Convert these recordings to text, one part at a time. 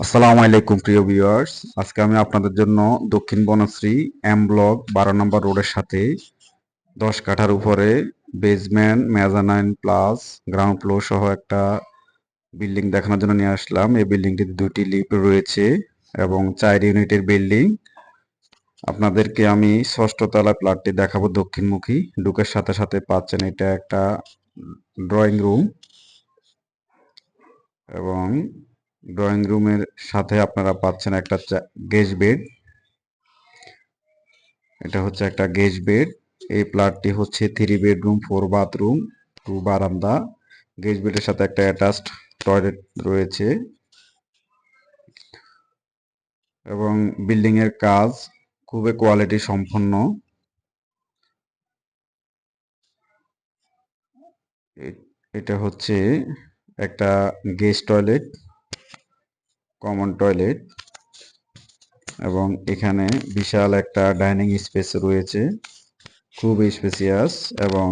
আসসালামু আলাইকুম, প্রিয় ভিউয়ার্স আজকে আমি আপনাদের জন্য দক্ষিণ বনশ্রী এম ব্লক বারো নম্বর রোডের সাথে দশ কাঠার উপরে basement mezzanine plus ground floor সহ একটা বিল্ডিং দেখানোর জন্য নিয়ে আসলাম। এই বিল্ডিংটিতে দুটি লিফট রয়েছে এবং চার ইউনিটের বিল্ডিং আপনাদেরকে আমি ষষ্ঠ তলা প্লাটটি দেখাবো দক্ষিণমুখী। ঢুকের সাথে সাথে পাচ্ছেন এটা একটা ড্রয়িং রুম এবং ড্রয়িং রুমের সাথে আপনারা পাচ্ছেন একটা গেজ বেড। এটা হচ্ছে একটা গেজ বেড। এই প্লাটটি হচ্ছে three bedroom four bathroom two বারান্দা। গেজ বেডের সাথে একটা অ্যাটাচড টয়লেট রয়েছে। এবং বিল্ডিং এর কাজ খুবই কোয়ালিটি সম্পন্ন। এটা হচ্ছে একটা গেস্ট টয়লেট কমন টয়লেট এবং এখানে বিশাল একটা ডাইনিং স্পেস রয়েছে। খুব স্পেসিয়াস এবং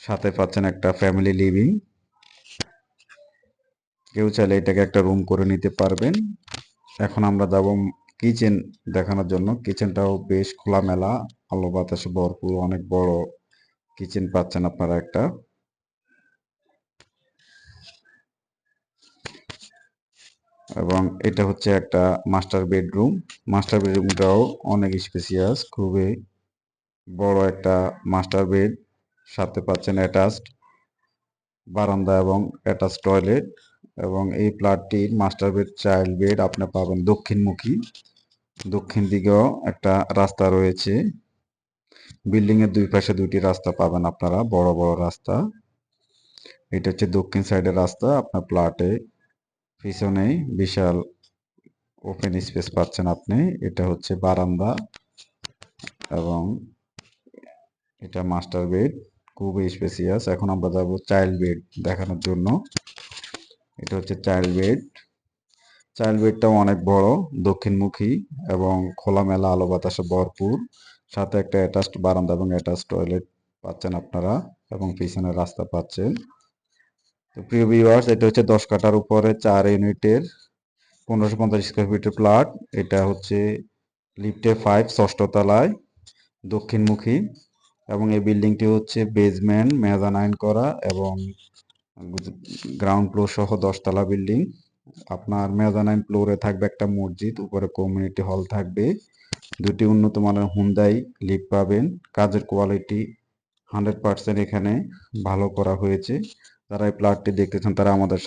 সাথে পাচ্ছেন একটা ফ্যামিলি লিভিং কেউ চাইলে এটাকে একটা রুম করে নিতে পারবেন। এখন আমরা যাব কিচেন দেখানোর জন্য। কিচেনটাও বেশ খোলামেলা। আলো বাতাসে ভরপুর, অনেক বড় কিচেন পাচ্ছেন আপনারা একটা। এবং এটা হচ্ছে একটা মাস্টার বেডরুম মাস্টার বেডরুমটাও অনেক স্পেসিয়াস খুবই বড় একটা মাস্টার বেড সাথে পাচ্ছেন অ্যাটাচড বারান্দা এবং অ্যাটাচ টয়লেট এবং এই ফ্ল্যাটটির মাস্টার বেড চাইল্ড বেড আপনি পাবেন দক্ষিণমুখী। দক্ষিণ দিকেও একটা রাস্তা রয়েছে। বিল্ডিং এর দুই পাশে দুটি রাস্তা পাবেন আপনারা, বড় বড় রাস্তা। এটা হচ্ছে দক্ষিণ সাইডের রাস্তা, আপনার প্লাটে পিছনেই বিশাল ওপেন স্পেস পাচ্ছেন আপনি। এটা হচ্ছে বারান্দা এবং এটা মাস্টার বেড খুবই স্পেসিয়াস এখন আমরা যাব চাইল্ড বেড দেখানোর জন্য। এটা হচ্ছে চাইল্ড বেড চাইল্ড বেডটাও অনেক বড়, দক্ষিণমুখী এবং খোলামেলা আলো বাতাসে ভরপুর। সাথে একটা অ্যাটাচড বারান্দা এবং অ্যাটাচড টয়লেট পাচ্ছেন আপনারা এবং পিছনে রাস্তা পাচ্ছেন। প্রিয় ভিউয়ার্স এটা হচ্ছে দশ কাটার উপরে চার ইউনিটের পনেরোশো পঞ্চাশ স্কোয়ার ফিটের প্লট এটা হচ্ছে লিফটে ফাইভ ষষ্ঠ তলায়, দক্ষিণমুখী। এবং এই বিল্ডিংটি হচ্ছে বেসমেন্ট মেজানাইন করা এবং গ্রাউন্ড ফ্লোর সহ দশতলা বিল্ডিং আপনার মেজানাইন ফ্লোরে থাকবে একটা মসজিদ, উপরে কমিউনিটি হল থাকবে। দুটি উন্নত মানের হুন্দাই লিফট পাবেন। কাজের কোয়ালিটি হান্ড্রেড পার্সেন্ট এখানে ভালো করা হয়েছে। যারা এই প্লটটি দেখতেছেন তারা আমাদের সাথে